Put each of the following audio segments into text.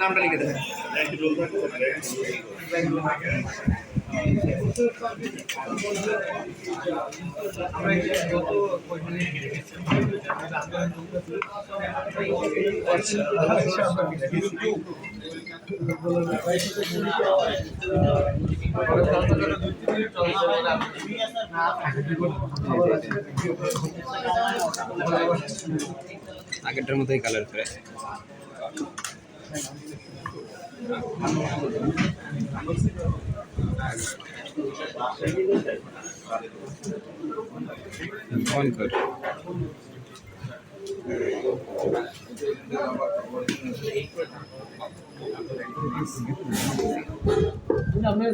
নামটা লিখে দেবেন আগেরটার মতোই কালার প্রায় অন কর।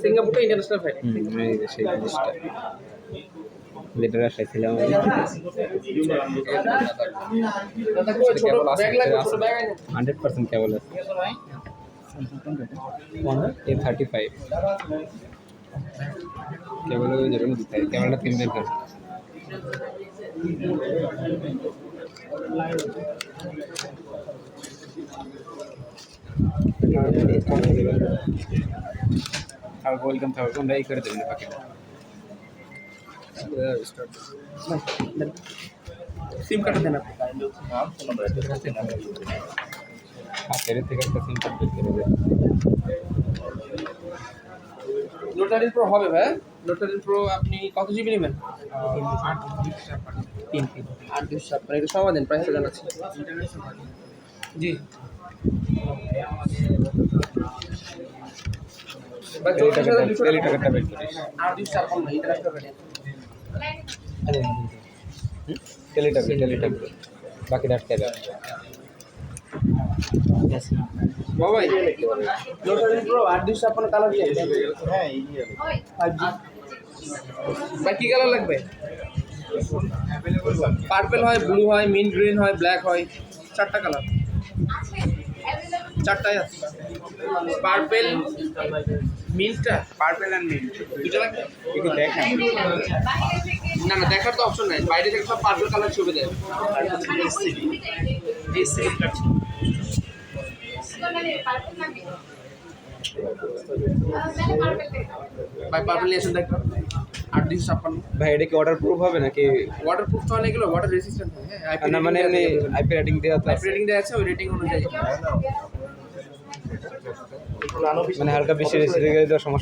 সিঙ্গাপুরটা ইন্টারন্যাশনাল ফ্লাইট এই যে সেই জিনিসটা। যেটা রাখাই ছিলাম হান্ড্রেড পার্সেন্ট কেবল আছে। এ থার্টি ফাইভ কেবল যেরকম দিতে হয় ক্যামেরাটা তিন দিন করে আর ওয়েলকাম থাকবে কোনটা এই করে দেবেন পাখিটা সিম কার্ড দেন হাতের থেকে একটা সিম কার্ড বের করে দেবেন প্রো হবে ভাই। নোটারিন প্রো আপনি কত জিবি নেবেন? তিন তিন। আট দুশো ছাপ্পান্ন সময় প্রাইসটা জানাচ্ছি। জি। বাকিটা আটকে যাবে বাবাই নোটারিন প্রো আট দুশো ছাপ্পান্ন কালার দিয়ে ফাইভ জি ভাই কী কালার লাগবে? পার্পেল হয় ব্লু হয় মিন্ট গ্রিন হয় ব্ল্যাক হয় চারটা কালার চারটাই আছে। পার্পেল মিন্টটা? পার্পেল অ্যান্ড মিন্ট দুটো লাগবে? একটু দেখেন না না দেখার তো অপশন নাই। বাইরে থেকে সব পার্পল কালার ছবি দেয়। এই সেম ভাই পার্পল নিয়ে আসুন দেখো আট দুশো ছাপ্পান্ন। ভাই এটা কি অর্ডার প্রুফ হবে নাকি? ওয়াটার প্রুফ তো অনেকগুলো ওয়াটার রেসিস্ট্যান্ট হয় হ্যাঁ না মানে এমনি আইপি রেটিং দেওয়া আছে। রেটিং দেওয়া আছে ওই রেটিং অনুযায়ী। মানে হালকা বেশি রেসিস্ট্যান্ট তো সমস্যা